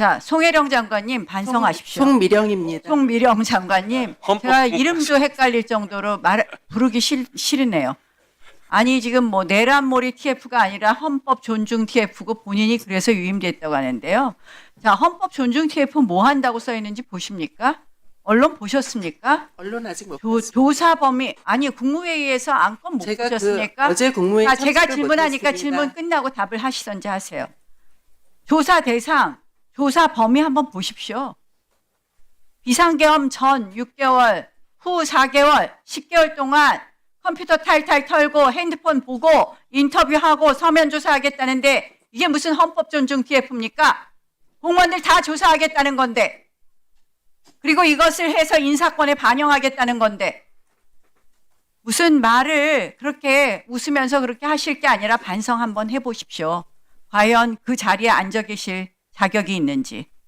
자, 송혜령 장관님 반성하십시오. 송미령입니다. 송미령 장관님, 제가 이름도 헷갈릴 정도로 말 부르기 싫, 싫으네요. 아니 지금 뭐 내란몰이 TF가 아니라 헌법 존중 TF고 본인이 그래서 유임됐다고 하는데요. 자, 헌법 존중 TF 뭐 한다고 써 있는지 보십니까? 언론 보셨습니까? 언론 아직 못 조, 봤습니다. 조사 범위 아니 국무회의에서 안건 못 제가 그 보셨습니까? 어제 국무회의 자, 제가 질문하니까. 질문 끝나고 답을 하시던지 하세요. 조사 대상, 조사 범위 한번 보십시오. 비상계엄 전 6개월, 후 4개월, 10개월 동안 컴퓨터 탈탈 털고 핸드폰 보고 인터뷰하고 서면 조사하겠다는데 이게 무슨 헌법 존중 TF입니까? 공무원들 다 조사하겠다는 건데 그리고 이것을 해서 인사권에 반영하겠다는 건데 무슨 말을 그렇게 웃으면서 그렇게 하실 게 아니라 반성 한번 해보십시오. 과연 그 자리에 앉아 계실 자격이 있는지.